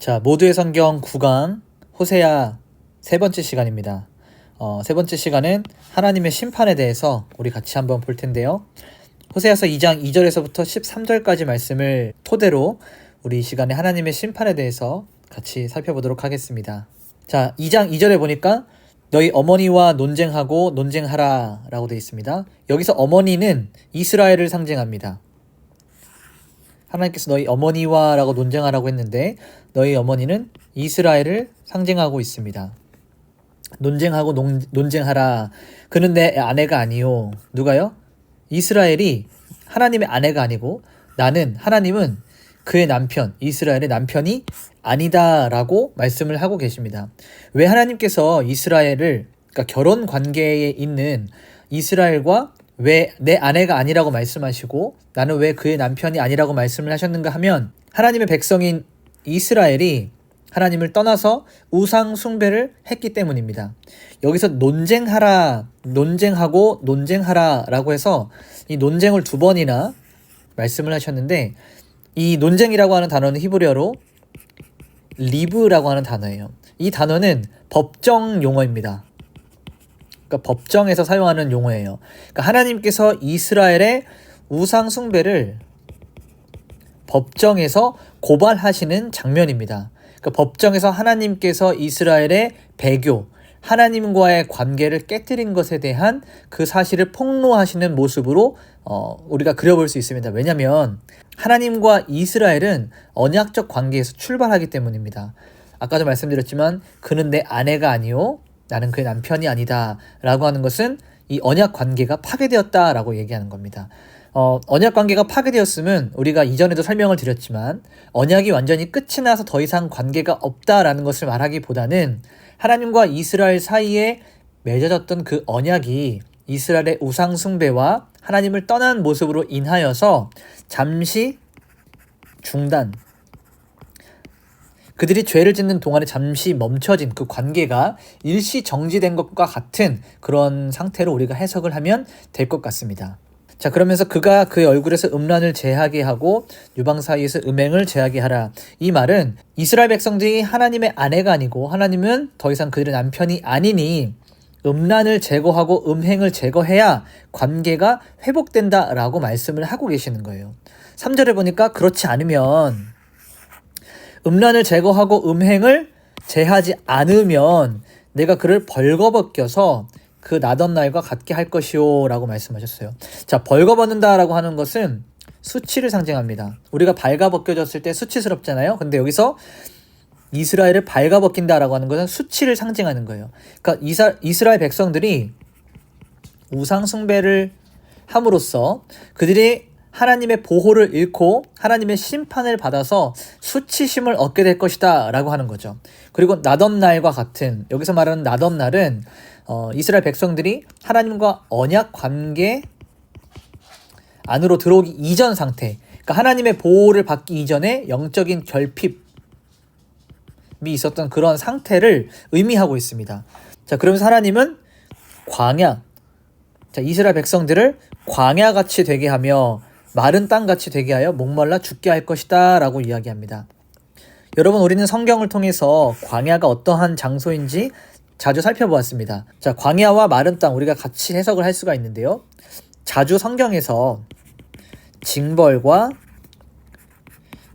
자, 모두의 성경 9강 호세야 세 번째 시간입니다. 어, 세 번째 시간은 하나님의 심판에 대해서 우리 같이 한번 볼 텐데요. 호세아서 2장 2절에서부터 13절까지 말씀을 토대로 우리 이 시간에 하나님의 심판에 대해서 같이 살펴보도록 하겠습니다. 자, 2장 2절에 보니까 너희 어머니와 논쟁하고 논쟁하라 라고 되어 있습니다. 여기서 어머니는 이스라엘을 상징합니다. 하나님께서 너희 어머니와 라고 논쟁하라고 했는데 너희 어머니는 이스라엘을 상징하고 있습니다. 논쟁하고 논, 논쟁하라. 그는 내 아내가 아니요. 누가요? 이스라엘이 하나님의 아내가 아니고 나는 하나님은 그의 남편, 이스라엘의 남편이 아니다라고 말씀을 하고 계십니다. 왜 하나님께서 이스라엘을 그러니까 결혼 관계에 있는 이스라엘과 왜 내 아내가 아니라고 말씀하시고 나는 왜 그의 남편이 아니라고 말씀을 하셨는가 하면 하나님의 백성인 이스라엘이 하나님을 떠나서 우상 숭배를 했기 때문입니다. 여기서 논쟁하라, 논쟁하고 논쟁하라라고 해서 이 논쟁을 두 번이나 말씀을 하셨는데 이 논쟁이라고 하는 단어는 히브리어로 리브라고 하는 단어예요. 이 단어는 법정 용어입니다. 그러니까 법정에서 사용하는 용어예요. 그러니까 하나님께서 이스라엘의 우상 숭배를 법정에서 고발하시는 장면입니다. 그러니까 법정에서 하나님께서 이스라엘의 배교, 하나님과의 관계를 깨뜨린 것에 대한 그 사실을 폭로하시는 모습으로 어, 우리가 그려볼 수 있습니다. 왜냐하면 하나님과 이스라엘은 언약적 관계에서 출발하기 때문입니다. 아까도 말씀드렸지만 그는 내 아내가 아니요 나는 그의 남편이 아니다 라고 하는 것은 이 언약 관계가 파괴되었다 라고 얘기하는 겁니다. 어, 언약 관계가 파괴되었으면 우리가 이전에도 설명을 드렸지만 언약이 완전히 끝이 나서 더 이상 관계가 없다라는 것을 말하기보다는 하나님과 이스라엘 사이에 맺어졌던 그 언약이 이스라엘의 우상 숭배와 하나님을 떠난 모습으로 인하여서 잠시 중단 그들이 죄를 짓는 동안에 잠시 멈춰진 그 관계가 일시 정지된 것과 같은 그런 상태로 우리가 해석을 하면 될 것 같습니다. 자 그러면서 그가 그의 얼굴에서 음란을 제하게 하고 유방 사이에서 음행을 제하게 하라. 이 말은 이스라엘 백성들이 하나님의 아내가 아니고 하나님은 더 이상 그들의 남편이 아니니 음란을 제거하고 음행을 제거해야 관계가 회복된다라고 말씀을 하고 계시는 거예요. 3절에 보니까 그렇지 않으면 음란을 제거하고 음행을 제하지 않으면 내가 그를 벌거벗겨서 그 나던 날과 같게 할 것이요 라고 말씀하셨어요. 자, 벌거벗는다 라고 하는 것은 수치를 상징합니다. 우리가 발가벗겨졌을 때 수치스럽잖아요. 근데 여기서 이스라엘을 발가벗긴다 라고 하는 것은 수치를 상징하는 거예요. 그러니까 이사, 이스라엘 백성들이 우상 숭배를 함으로써 그들이 하나님의 보호를 잃고 하나님의 심판을 받아서 수치심을 얻게 될 것이다 라고 하는 거죠. 그리고 나던 날과 같은 여기서 말하는 나던 날은 어, 이스라엘 백성들이 하나님과 언약 관계 안으로 들어오기 이전 상태 그러니까 하나님의 보호를 받기 이전에 영적인 결핍이 있었던 그런 상태를 의미하고 있습니다. 자 그러면서 하나님은 광야 자 이스라엘 백성들을 광야같이 되게 하며 마른 땅같이 되게 하여 목말라 죽게 할 것이다 라고 이야기합니다. 여러분 우리는 성경을 통해서 광야가 어떠한 장소인지 자주 살펴보았습니다. 자, 광야와 마른 땅 우리가 같이 해석을 할 수가 있는데요. 자주 성경에서 징벌과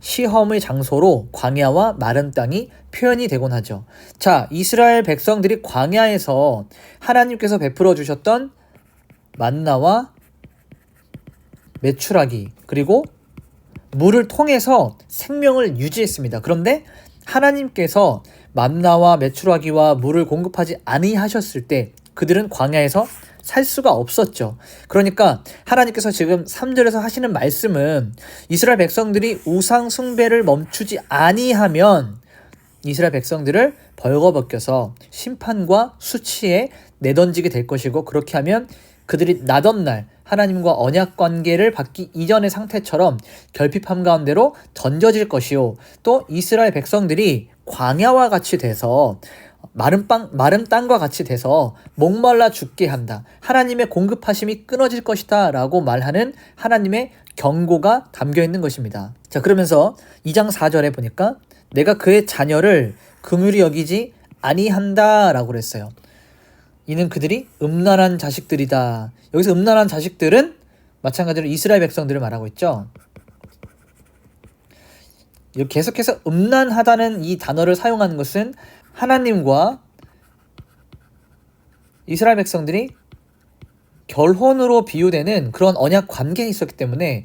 시험의 장소로 광야와 마른 땅이 표현이 되곤 하죠. 자, 이스라엘 백성들이 광야에서 하나님께서 베풀어 주셨던 만나와 메추라기 그리고 물을 통해서 생명을 유지했습니다. 그런데 하나님께서 만나와 메추라기와 물을 공급하지 아니하셨을 때 그들은 광야에서 살 수가 없었죠. 그러니까 하나님께서 지금 3절에서 하시는 말씀은 이스라엘 백성들이 우상 숭배를 멈추지 아니하면 이스라엘 백성들을 벌거벗겨서 심판과 수치에 내던지게 될 것이고 그렇게 하면 그들이 나던 날 하나님과 언약 관계를 받기 이전의 상태처럼 결핍함 가운데로 던져질 것이요. 또 이스라엘 백성들이 광야와 같이 돼서 마른 빵, 마른 땅과 같이 돼서 목말라 죽게 한다. 하나님의 공급하심이 끊어질 것이다. 라고 말하는 하나님의 경고가 담겨 있는 것입니다. 자, 그러면서 2장 4절에 보니까 내가 그의 자녀를 긍휼히 여기지 아니한다 라고 그랬어요. 이는 그들이 음란한 자식들이다. 여기서 음란한 자식들은 마찬가지로 이스라엘 백성들을 말하고 있죠. 계속해서 음란하다는 이 단어를 사용하는 것은 하나님과 이스라엘 백성들이 결혼으로 비유되는 그런 언약 관계에 있었기 때문에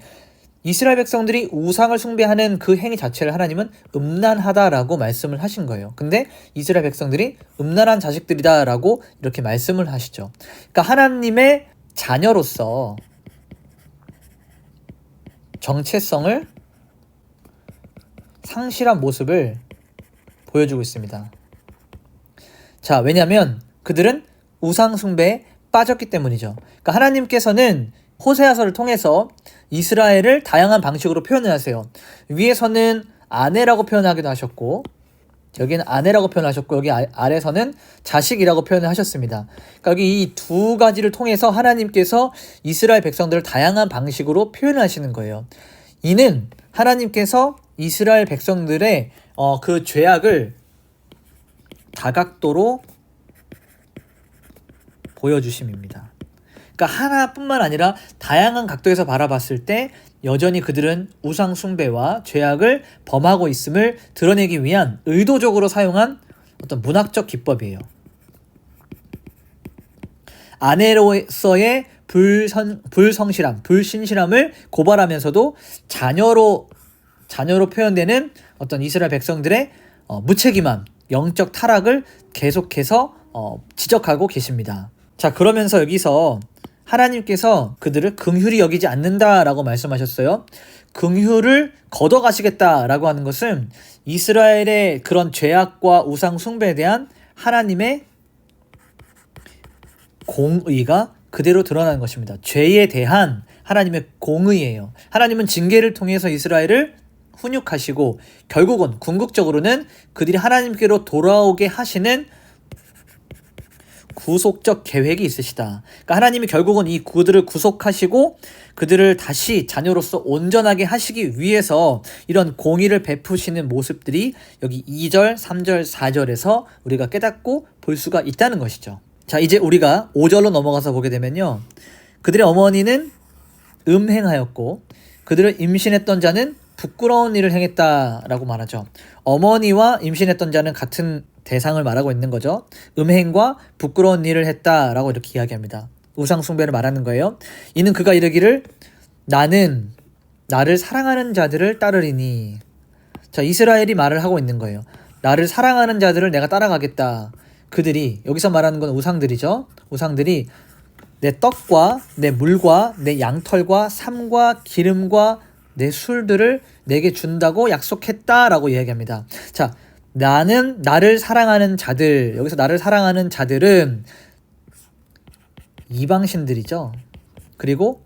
이스라엘 백성들이 우상을 숭배하는 그 행위 자체를 하나님은 음란하다라고 말씀을 하신 거예요. 근데 이스라엘 백성들이 음란한 자식들이다라고 이렇게 말씀을 하시죠. 그러니까 하나님의 자녀로서 정체성을 상실한 모습을 보여주고 있습니다. 자, 왜냐하면 그들은 우상숭배에 빠졌기 때문이죠. 그러니까 하나님께서는 호세아서를 통해서 이스라엘을 다양한 방식으로 표현을 하세요. 위에서는 아내라고 표현하기도 하셨고, 여기는 아내라고 표현하셨고, 여기 아, 아래서는 자식이라고 표현을 하셨습니다. 그러니까 여기 이 두 가지를 통해서 하나님께서 이스라엘 백성들을 다양한 방식으로 표현하시는 거예요. 이는 하나님께서 이스라엘 백성들의 어, 그 죄악을 다각도로 보여주심입니다. 그러니까 하나뿐만 아니라 다양한 각도에서 바라봤을 때 여전히 그들은 우상 숭배와 죄악을 범하고 있음을 드러내기 위한 의도적으로 사용한 어떤 문학적 기법이에요. 아내로서의 불선, 불성실함, 불신실함을 고발하면서도 자녀로 자녀로 표현되는 어떤 이스라엘 백성들의 어, 무책임함, 영적 타락을 계속해서 어, 지적하고 계십니다. 자, 그러면서 여기서 하나님께서 그들을 긍휼히 여기지 않는다라고 말씀하셨어요. 긍휼을 걷어가시겠다라고 하는 것은 이스라엘의 그런 죄악과 우상 숭배에 대한 하나님의 공의가 그대로 드러나는 것입니다. 죄에 대한 하나님의 공의예요. 하나님은 징계를 통해서 이스라엘을 훈육하시고 결국은 궁극적으로는 그들이 하나님께로 돌아오게 하시는 구속적 계획이 있으시다. 그러니까 하나님이 결국은 이 그들을 구속하시고 그들을 다시 자녀로서 온전하게 하시기 위해서 이런 공의를 베푸시는 모습들이 여기 2절, 3절, 4절에서 우리가 깨닫고 볼 수가 있다는 것이죠. 자, 이제 우리가 5절로 넘어가서 보게 되면요. 그들의 어머니는 음행하였고 그들을 임신했던 자는 부끄러운 일을 행했다라고 말하죠. 어머니와 임신했던 자는 같은 대상을 말하고 있는 거죠. 음행과 부끄러운 일을 했다라고 이렇게 이야기합니다. 우상숭배를 말하는 거예요. 이는 그가 이르기를 나는 나를 사랑하는 자들을 따르리니. 자, 이스라엘이 말을 하고 있는 거예요. 나를 사랑하는 자들을 내가 따라가겠다. 그들이 여기서 말하는 건 우상들이죠. 우상들이 내 떡과 내 물과 내 양털과 삶과 기름과 내 술들을 내게 준다고 약속했다라고 이야기합니다. 자, 나는 나를 사랑하는 자들 여기서 나를 사랑하는 자들은 이방신들이죠. 그리고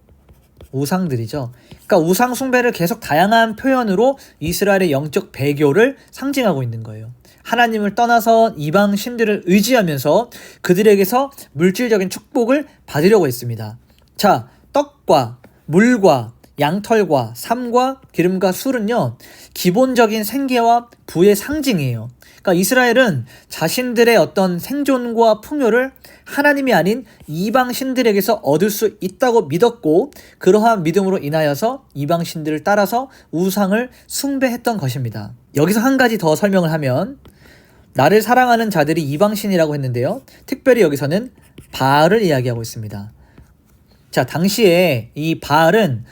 우상들이죠. 그러니까 우상 숭배를 계속 다양한 표현으로 이스라엘의 영적 배교를 상징하고 있는 거예요. 하나님을 떠나서 이방 신들을 의지하면서 그들에게서 물질적인 축복을 받으려고 했습니다. 자, 떡과 물과 양털과 삶과 기름과 술은요, 기본적인 생계와 부의 상징이에요. 그러니까 이스라엘은 자신들의 어떤 생존과 풍요를 하나님이 아닌 이방 신들에게서 얻을 수 있다고 믿었고, 그러한 믿음으로 인하여서 이방 신들을 따라서 우상을 숭배했던 것입니다. 여기서 한 가지 더 설명을 하면, 나를 사랑하는 자들이 이방신이라고 했는데요. 특별히 여기서는 바알을 이야기하고 있습니다. 자, 당시에 이 바알은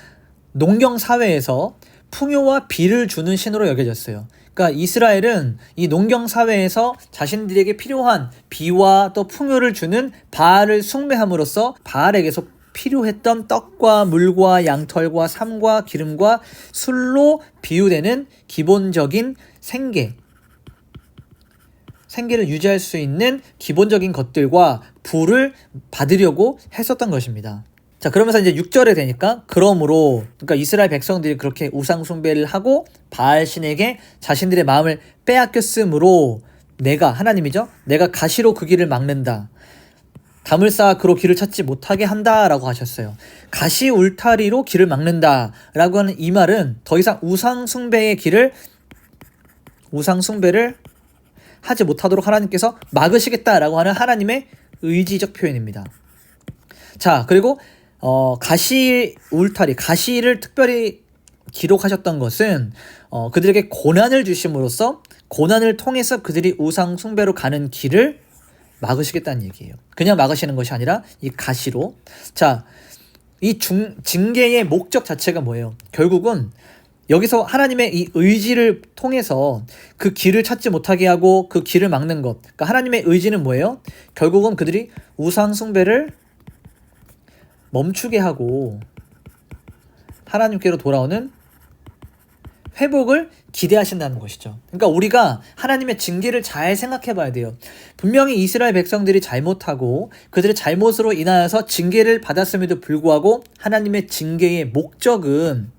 농경 사회에서 풍요와 비를 주는 신으로 여겨졌어요. 그러니까 이스라엘은 이 농경 사회에서 자신들에게 필요한 비와 또 풍요를 주는 바알을 숭배함으로써 바알에게서 필요했던 떡과 물과 양털과 삶과 기름과 술로 비유되는 기본적인 생계, 생계를 유지할 수 있는 기본적인 것들과 부를 받으려고 했었던 것입니다. 자, 그러면서 이제 6절에 되니까 그러므로 그러니까 이스라엘 백성들이 그렇게 우상 숭배를 하고 바알 신에게 자신들의 마음을 빼앗겼으므로 내가 하나님이죠. 내가 가시로 그 길을 막는다. 담을 쌓아 그로 길을 찾지 못하게 한다라고 하셨어요. 가시 울타리로 길을 막는다라고 하는 이 말은 더 이상 우상 숭배의 길을 우상 숭배를 하지 못하도록 하나님께서 막으시겠다라고 하는 하나님의 의지적 표현입니다. 자, 그리고 어, 가시 울타리, 가시를 특별히 기록하셨던 것은 어, 그들에게 고난을 주심으로써 고난을 통해서 그들이 우상 숭배로 가는 길을 막으시겠다는 얘기예요. 그냥 막으시는 것이 아니라 이 가시로. 자, 이 중, 징계의 목적 자체가 뭐예요? 결국은 여기서 하나님의 이 의지를 통해서 그 길을 찾지 못하게 하고 그 길을 막는 것. 그러니까 하나님의 의지는 뭐예요? 결국은 그들이 우상 숭배를 멈추게 하고 하나님께로 돌아오는 회복을 기대하신다는 것이죠. 그러니까 우리가 하나님의 징계를 잘 생각해 봐야 돼요. 분명히 이스라엘 백성들이 잘못하고 그들의 잘못으로 인하여서 징계를 받았음에도 불구하고 하나님의 징계의 목적은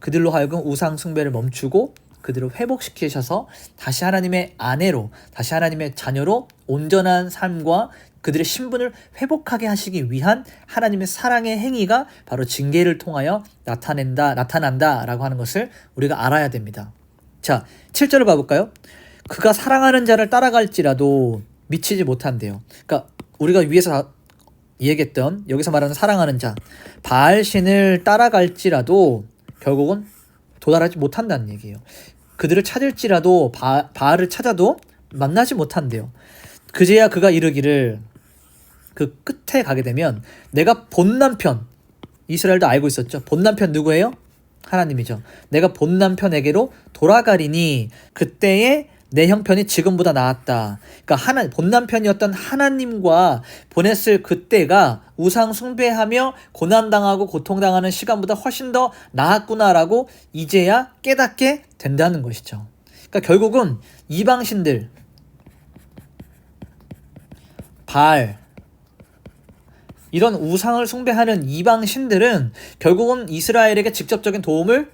그들로 하여금 우상 숭배를 멈추고 그들을 회복시키셔서 다시 하나님의 아내로 다시 하나님의 자녀로 온전한 삶과 그들의 신분을 회복하게 하시기 위한 하나님의 사랑의 행위가 바로 징계를 통하여 나타낸다, 나타난다라고 하는 것을 우리가 알아야 됩니다. 자, 7절을 봐 볼까요? 그가 사랑하는 자를 따라갈지라도 미치지 못한대요. 그러니까 우리가 위에서 얘기했던 여기서 말하는 사랑하는 자, 바알 신을 따라갈지라도 결국은 도달하지 못한다는 얘기예요. 그들을 찾을지라도 바, 바알을 찾아도 만나지 못한대요. 그제야 그가 이르기를 그 끝에 가게 되면 내가 본 남편 이스라엘도 알고 있었죠. 본 남편 누구예요? 하나님이죠. 내가 본 남편에게로 돌아가리니 그때에 내 형편이 지금보다 나았다. 그러니까 하나 본 남편이었던 하나님과 보냈을 그때가 우상 숭배하며 고난 당하고 고통 당하는 시간보다 훨씬 더 나았구나라고 이제야 깨닫게 된다는 것이죠. 그러니까 결국은 이방신들 발 이런 우상을 숭배하는 이방 신들은 결국은 이스라엘에게 직접적인 도움을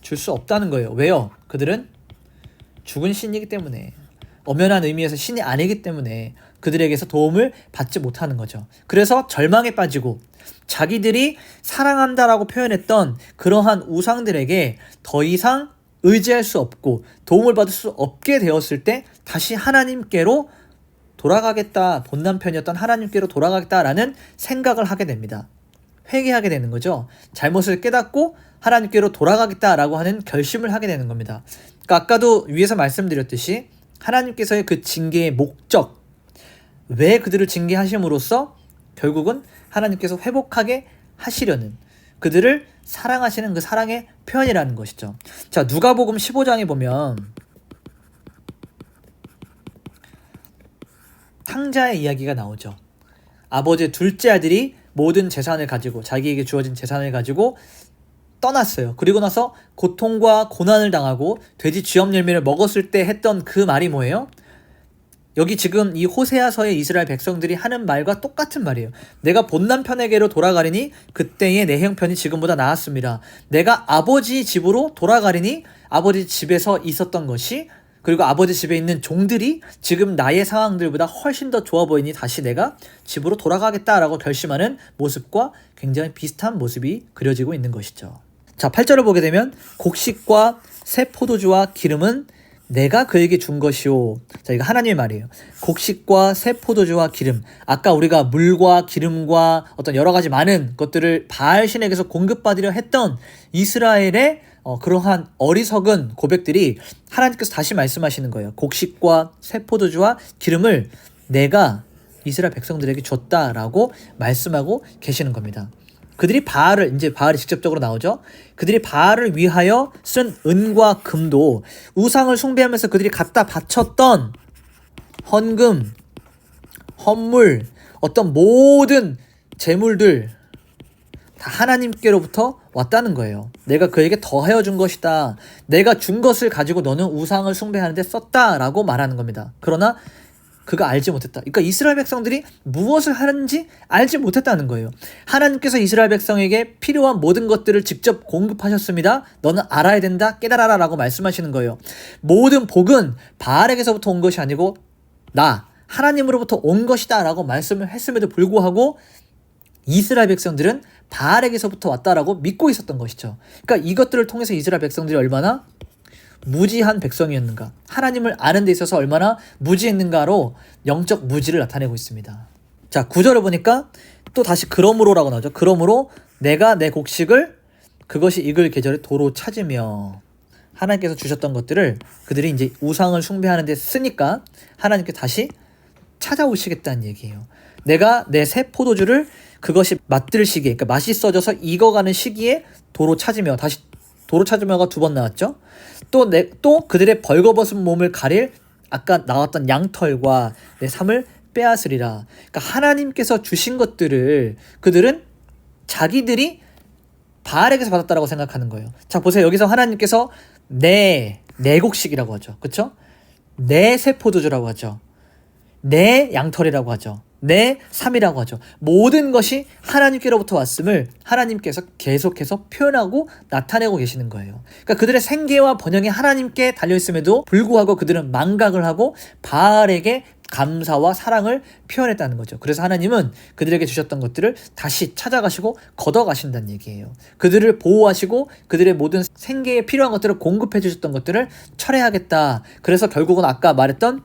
줄 수 없다는 거예요. 왜요? 그들은 죽은 신이기 때문에 엄연한 의미에서 신이 아니기 때문에 그들에게서 도움을 받지 못하는 거죠. 그래서 절망에 빠지고 자기들이 사랑한다라고 표현했던 그러한 우상들에게 더 이상 의지할 수 없고 도움을 받을 수 없게 되었을 때 다시 하나님께로 돌아가겠다, 본 남편이었던 하나님께로 돌아가겠다라는 생각을 하게 됩니다. 회개하게 되는 거죠. 잘못을 깨닫고 하나님께로 돌아가겠다라고 하는 결심을 하게 되는 겁니다. 그러니까 아까도 위에서 말씀드렸듯이 하나님께서의 그 징계의 목적, 왜 그들을 징계하심으로써 결국은 하나님께서 회복하게 하시려는 그들을 사랑하시는 그 사랑의 표현이라는 것이죠. 자, 누가복음 15장에 보면 탕자의 이야기가 나오죠. 아버지 둘째 아들이 모든 재산을 가지고 자기에게 주어진 재산을 가지고 떠났어요. 그리고 나서 고통과 고난을 당하고 돼지 쥐염 열매를 먹었을 때 했던 그 말이 뭐예요? 여기 지금 이 호세아서의 이스라엘 백성들이 하는 말과 똑같은 말이에요. 내가 본 남 편에게로 돌아가리니 그때의 내 형편이 지금보다 나았습니다. 내가 아버지 집으로 돌아가리니 아버지 집에서 있었던 것이 그리고 아버지 집에 있는 종들이 지금 나의 상황들보다 훨씬 더 좋아 보이니 다시 내가 집으로 돌아가겠다라고 결심하는 모습과 굉장히 비슷한 모습이 그려지고 있는 것이죠. 자, 8절을 보게 되면 곡식과 새 포도주와 기름은 내가 그에게 준 것이요. 자, 이거 하나님의 말이에요. 곡식과 새 포도주와 기름. 아까 우리가 물과 기름과 어떤 여러 가지 많은 것들을 바알 신에게서 공급받으려 했던 이스라엘의 어, 그러한 어리석은 고백들이 하나님께서 다시 말씀하시는 거예요. 곡식과 새 포도주와 기름을 내가 이스라엘 백성들에게 줬다라고 말씀하고 계시는 겁니다. 그들이 바알을 이제 바알이 직접적으로 나오죠. 그들이 바알을 위하여 쓴 은과 금도 우상을 숭배하면서 그들이 갖다 바쳤던 헌금, 헌물, 어떤 모든 재물들 다 하나님께로부터 왔다는 거예요. 내가 그에게 더하여 준 것이다. 내가 준 것을 가지고 너는 우상을 숭배하는데 썼다라고 말하는 겁니다. 그러나 그가 알지 못했다. 그러니까 이스라엘 백성들이 무엇을 하는지 알지 못했다는 거예요. 하나님께서 이스라엘 백성에게 필요한 모든 것들을 직접 공급하셨습니다. 너는 알아야 된다. 깨달아라 라고 말씀하시는 거예요. 모든 복은 바알에게서부터 온 것이 아니고 나 하나님으로부터 온 것이다 라고 말씀을 했음에도 불구하고 이스라엘 백성들은 바알에게서부터 왔다라고 믿고 있었던 것이죠. 그러니까 이것들을 통해서 이스라엘 백성들이 얼마나 무지한 백성이었는가, 하나님을 아는 데 있어서 얼마나 무지했는가로 영적 무지를 나타내고 있습니다. 자, 구절을 보니까 또 다시 그러므로라고 나오죠. 그러므로 내가 내 곡식을 그것이 익을 계절에 도로 찾으며 하나님께서 주셨던 것들을 그들이 이제 우상을 숭배하는 데 쓰니까 하나님께 다시 찾아오시겠다는 얘기예요. 내가 내 새 포도주를 그것이 맛들 시기에, 그러니까 맛있어져서 익어가는 시기에 도로 찾으며 다시 도로 찾으며가 두 번 나왔죠. 또 내 또 그들의 벌거벗은 몸을 가릴 아까 나왔던 양털과 내 삶을 빼앗으리라. 그러니까 하나님께서 주신 것들을 그들은 자기들이 바알에게서 받았다라고 생각하는 거예요. 자 보세요. 여기서 하나님께서 내 내곡식이라고 하죠. 그렇죠? 내 세포도주라고 하죠. 내 양털이라고 하죠. 내 삶이라고 하죠. 모든 것이 하나님께로부터 왔음을 하나님께서 계속해서 표현하고 나타내고 계시는 거예요. 그러니까 그들의 생계와 번영이 하나님께 달려있음에도 불구하고 그들은 망각을 하고 바알에게 감사와 사랑을 표현했다는 거죠. 그래서 하나님은 그들에게 주셨던 것들을 다시 찾아가시고 걷어가신다는 얘기예요. 그들을 보호하시고 그들의 모든 생계에 필요한 것들을 공급해 주셨던 것들을 철회하겠다. 그래서 결국은 아까 말했던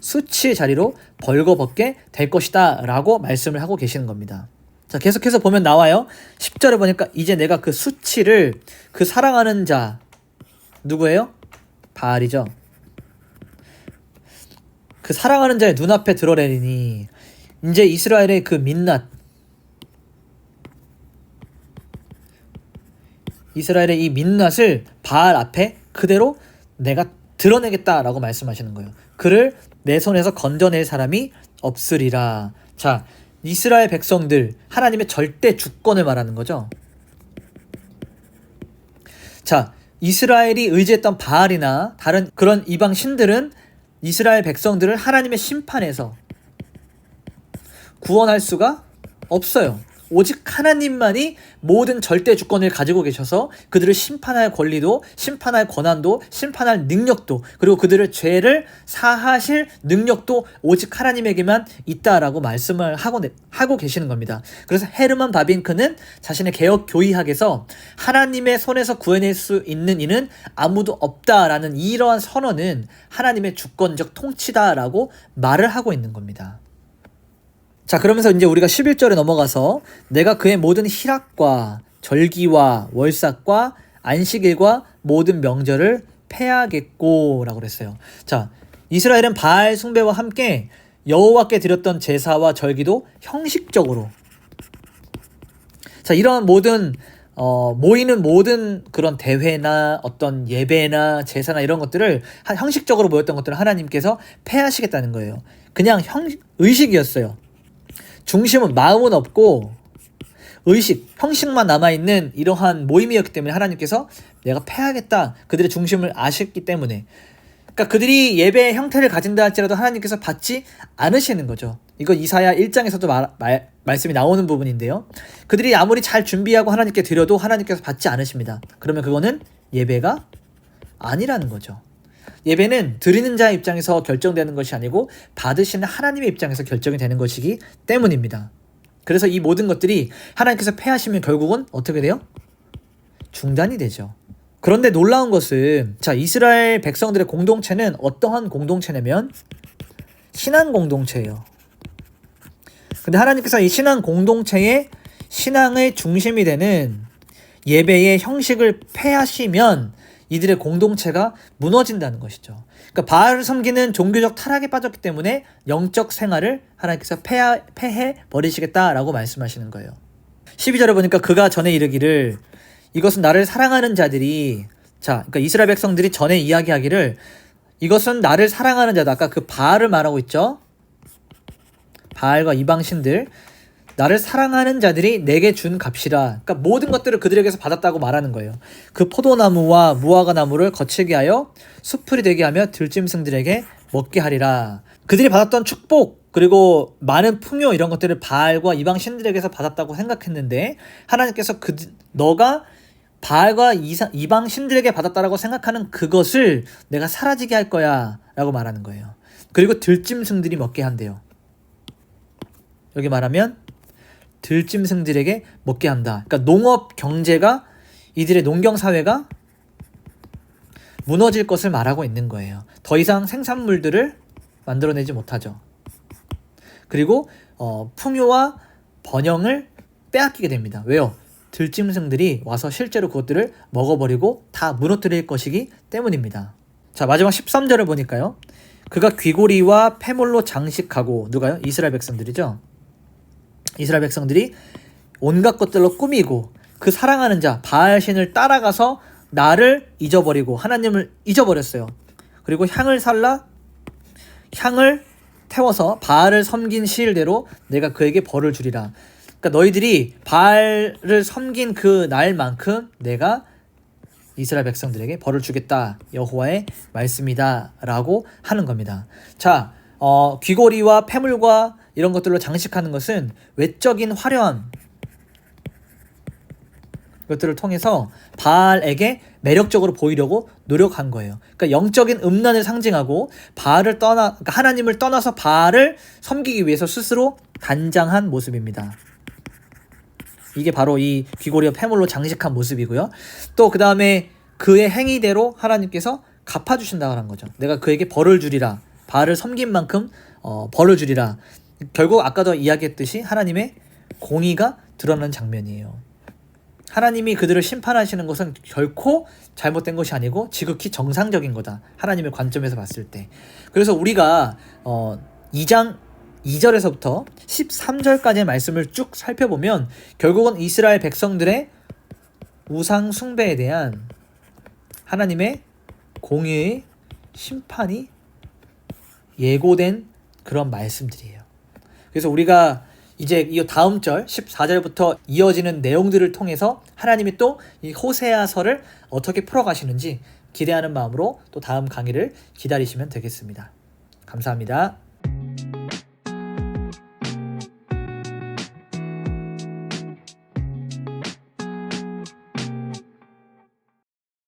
수치의 자리로 벌거벗게 될 것이다 라고 말씀을 하고 계시는 겁니다. 자, 계속해서 보면 나와요. 10절에 보니까 이제 내가 그 수치를 그 사랑하는 자, 누구예요? 바알이죠. 그 사랑하는 자의 눈앞에 드러내리니 이제 이스라엘의 그 민낯 이스라엘의 이 민낯을 바알 앞에 그대로 내가 드러내겠다라고 말씀하시는 거예요. 그를 내 손에서 건져낼 사람이 없으리라. 자, 이스라엘 백성들 하나님의 절대 주권을 말하는 거죠. 자, 이스라엘이 의지했던 바알이나 다른 그런 이방 신들은 이스라엘 백성들을 하나님의 심판에서 구원할 수가 없어요. 오직 하나님만이 모든 절대 주권을 가지고 계셔서 그들을 심판할 권리도, 심판할 권한도, 심판할 능력도, 그리고 그들의 죄를 사하실 능력도 오직 하나님에게만 있다라고 말씀을 하고, 하고 계시는 겁니다. 그래서 헤르만 바빙크는 자신의 개혁 교의학에서 하나님의 손에서 구해낼 수 있는 이는 아무도 없다라는 이러한 선언은 하나님의 주권적 통치다라고 말을 하고 있는 겁니다. 자, 그러면서 이제 우리가 11절에 넘어가서 내가 그의 모든 희락과 절기와 월삭과 안식일과 모든 명절을 패하겠고라고 그랬어요. 자, 이스라엘은 바알 숭배와 함께 여호와께 드렸던 제사와 절기도 형식적으로 자, 이런 모든 어, 모이는 모든 그런 대회나 어떤 예배나 제사나 이런 것들을 형식적으로 모였던 것들을 하나님께서 패하시겠다는 거예요. 그냥 형, 의식이었어요. 중심은 마음은 없고 의식, 형식만 남아있는 이러한 모임이었기 때문에 하나님께서 내가 패하겠다. 그들의 중심을 아셨기 때문에. 그러니까 그들이 예배의 형태를 가진다 할지라도 하나님께서 받지 않으시는 거죠. 이거 이사야 1장에서도 말, 말, 말씀이 나오는 부분인데요. 그들이 아무리 잘 준비하고 하나님께 드려도 하나님께서 받지 않으십니다. 그러면 그거는 예배가 아니라는 거죠. 예배는 드리는 자의 입장에서 결정되는 것이 아니고 받으시는 하나님의 입장에서 결정이 되는 것이기 때문입니다. 그래서 이 모든 것들이 하나님께서 패하시면 결국은 어떻게 돼요? 중단이 되죠. 그런데 놀라운 것은 자 이스라엘 백성들의 공동체는 어떠한 공동체냐면 신앙 공동체예요. 근데 하나님께서 이 신앙 공동체의 신앙의 중심이 되는 예배의 형식을 폐하시면 이들의 공동체가 무너진다는 것이죠. 그러니까 바알을 섬기는 종교적 타락에 빠졌기 때문에 영적 생활을 하나님께서 폐해 버리시겠다라고 말씀하시는 거예요. 12절에 보니까 그가 전에 이르기를 이것은 나를 사랑하는 자들이 자, 그러니까 이스라엘 백성들이 전에 이야기하기를 이것은 나를 사랑하는 자다. 아까 그 바알을 말하고 있죠. 바알과 이방 신들 나를 사랑하는 자들이 내게 준 값이라. 그러니까 모든 것들을 그들에게서 받았다고 말하는 거예요. 그 포도나무와 무화과 나무를 거칠게 하여 수풀이 되게 하며 들짐승들에게 먹게 하리라. 그들이 받았던 축복 그리고 많은 풍요 이런 것들을 바알과 이방 신들에게서 받았다고 생각했는데 하나님께서 그 너가 바알과 이방 신들에게 받았다라고 생각하는 그것을 내가 사라지게 할 거야라고 말하는 거예요. 그리고 들짐승들이 먹게 한대요. 여기 말하면 들짐승들에게 먹게 한다. 그러니까 농업 경제가 이들의 농경 사회가 무너질 것을 말하고 있는 거예요. 더 이상 생산물들을 만들어내지 못하죠. 그리고 어, 풍요와 번영을 빼앗기게 됩니다. 왜요? 들짐승들이 와서 실제로 그것들을 먹어버리고 다 무너뜨릴 것이기 때문입니다. 자 마지막 13절을 보니까요. 그가 귀고리와 폐물로 장식하고 누가요? 이스라엘 백성들이죠. 이스라엘 백성들이 온갖 것들로 꾸미고 그 사랑하는 자 바알 신을 따라가서 나를 잊어버리고 하나님을 잊어버렸어요. 그리고 향을 살라 향을 태워서 바알을 섬긴 시일대로 내가 그에게 벌을 주리라. 그러니까 너희들이 바알을 섬긴 그 날만큼 내가 이스라엘 백성들에게 벌을 주겠다. 여호와의 말씀이다라고 하는 겁니다. 자, 어, 귀고리와 폐물과 이런 것들로 장식하는 것은 외적인 화려함 것들을 통해서 바알에게 매력적으로 보이려고 노력한 거예요. 그러니까 영적인 음란을 상징하고 바알을 떠나 그러니까 하나님을 떠나서 바알을 섬기기 위해서 스스로 단장한 모습입니다. 이게 바로 이 귀고리와 폐물로 장식한 모습이고요. 또 그 다음에 그의 행위대로 하나님께서 갚아주신다는 거죠. 내가 그에게 벌을 주리라. 바알을 섬긴 만큼 어, 벌을 주리라. 결국 아까도 이야기했듯이 하나님의 공의가 드러나는 장면이에요. 하나님이 그들을 심판하시는 것은 결코 잘못된 것이 아니고 지극히 정상적인 거다. 하나님의 관점에서 봤을 때. 그래서 우리가 어 2장 2절에서부터 13절까지의 말씀을 쭉 살펴보면 결국은 이스라엘 백성들의 우상 숭배에 대한 하나님의 공의의 심판이 예고된 그런 말씀들이에요. 그래서 우리가 이제 이 다음 절 14절부터 이어지는 내용들을 통해서 하나님이 또 이 호세아서를 어떻게 풀어가시는지 기대하는 마음으로 또 다음 강의를 기다리시면 되겠습니다. 감사합니다.